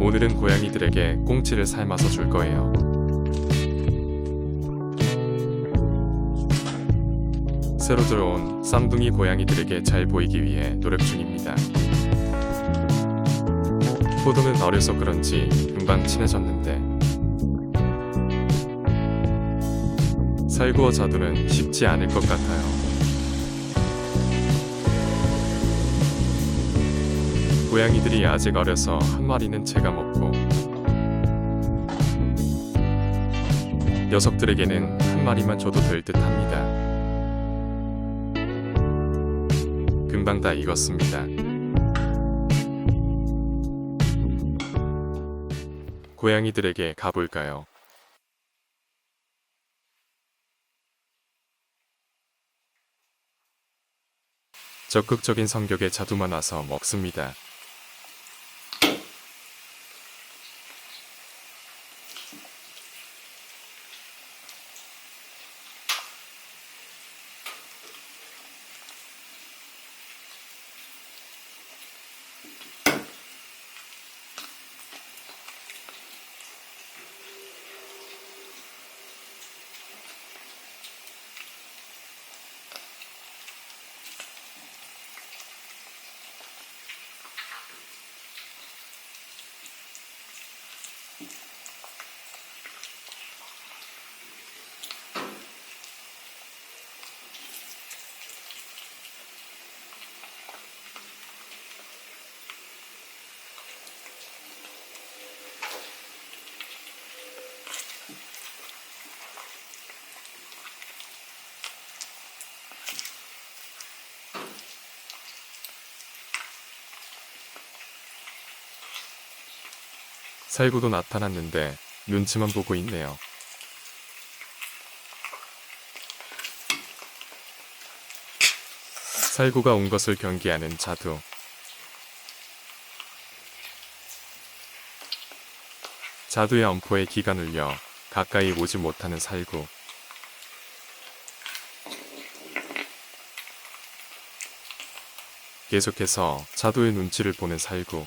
오늘은 고양이들에게 꽁치를 삶아서 줄 거예요. 새로 들어온 쌍둥이 고양이들에게 잘 보이기 위해 노력 중입니다. 포도는 어려서 그런지 금방 친해졌는데 살구와 자두는 쉽지 않을 것 같아요. 고양이들이 아직 어려서 한 마리는 제가 먹고 녀석들에게는 한 마리만 줘도 될 듯 합니다. 금방 다 익었습니다. 고양이들에게 가볼까요? 적극적인 성격의 자두만 와서 먹습니다. 살구도 나타났는데 눈치만 보고 있네요. 살구가 온 것을 경계하는 자두. 자두의 엄포에 기가 눌려 가까이 오지 못하는 살구. 계속해서 자두의 눈치를 보는 살구.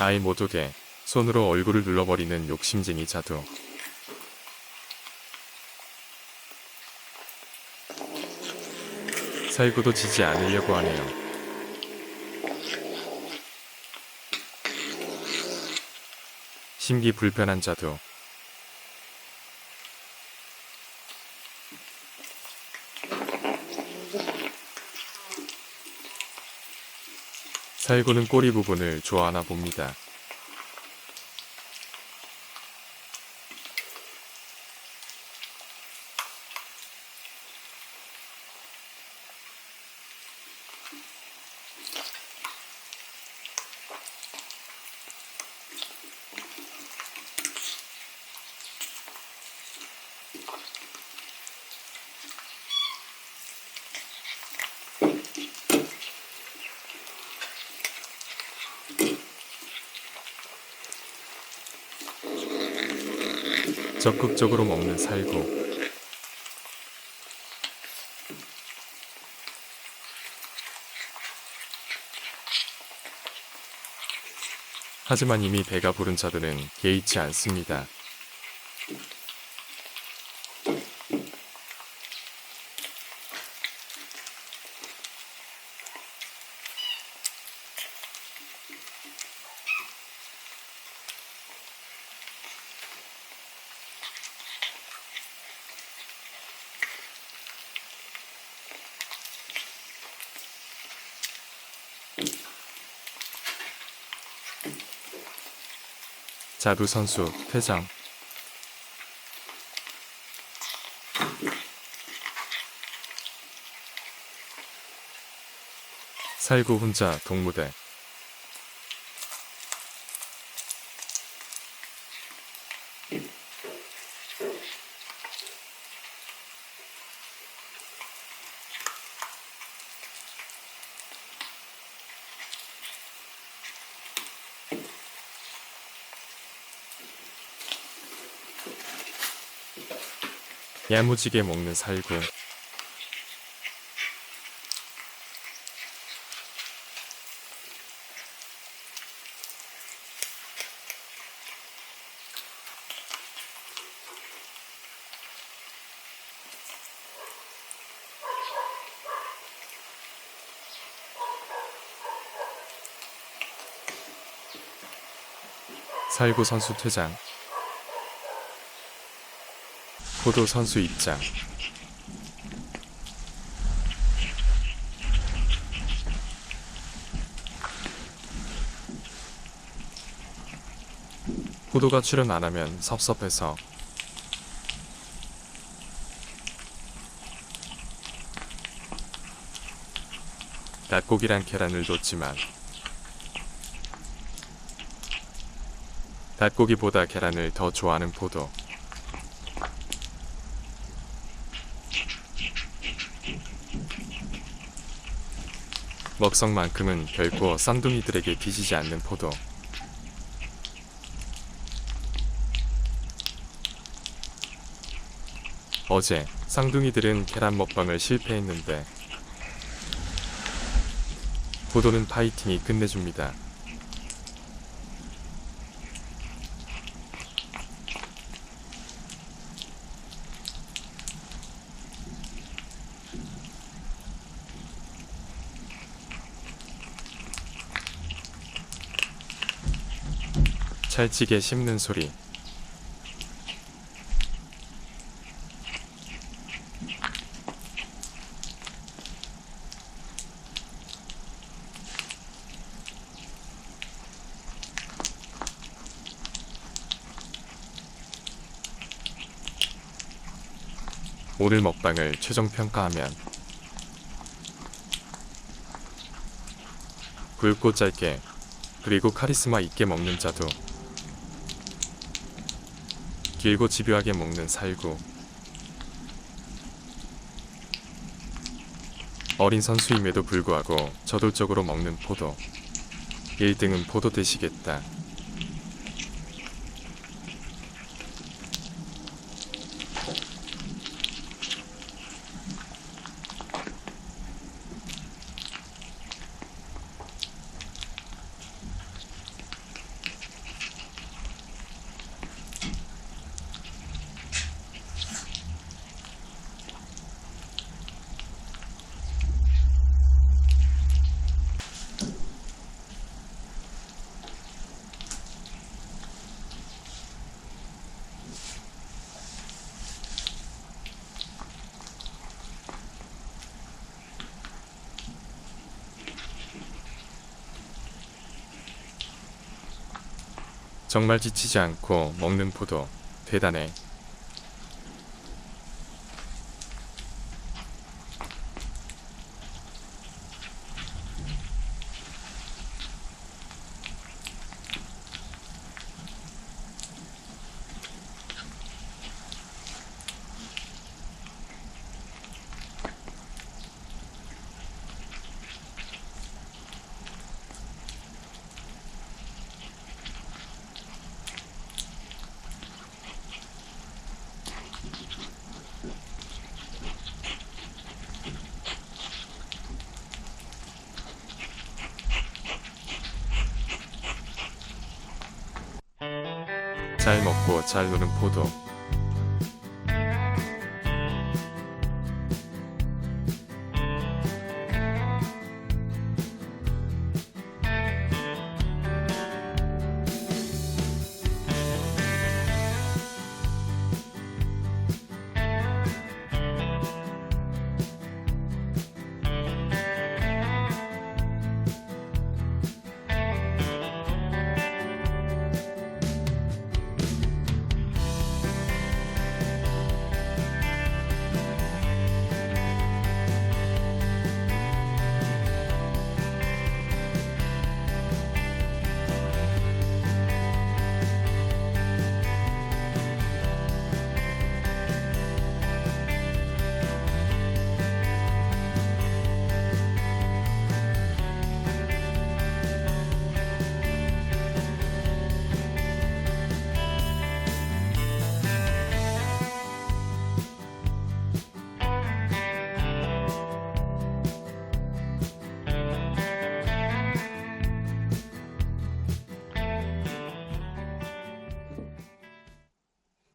아이 모독에 손으로 얼굴을 눌러버리는 욕심쟁이 자두. 살구도 지지 않으려고 하네요. 심기 불편한 자두. 살구는 꼬리 부분을 좋아하나 봅니다. 적극적으로 먹는 살구. 하지만 이미 배가 부른 자들은 개의치 않습니다. 자두 선수 퇴장. 살구 혼자 동무대. 야무지게 먹는 살구. 살구 선수 퇴장. 포도 선수 입장. 포도가 출연 안 하면 섭섭해서 닭고기랑 계란을 놓지만 닭고기보다 계란을 더 좋아하는 포도. 먹성만큼은 결코 쌍둥이들에게 뒤지지 않는 포도. 어제 쌍둥이들은 계란 먹방을 실패했는데 포도는 파이팅이 끝내줍니다. 찰지게 씹는 소리. 오늘 먹방을 최종 평가하면 굵고 짧게 그리고 카리스마 있게 먹는 자두 길고 집요하게 먹는 살구. 어린 선수임에도 불구하고 저돌적으로 먹는 포도. 1등은 포도 되시겠다 정말 지치지 않고 먹는 포도 대단해 잘 먹고 잘 노는 포도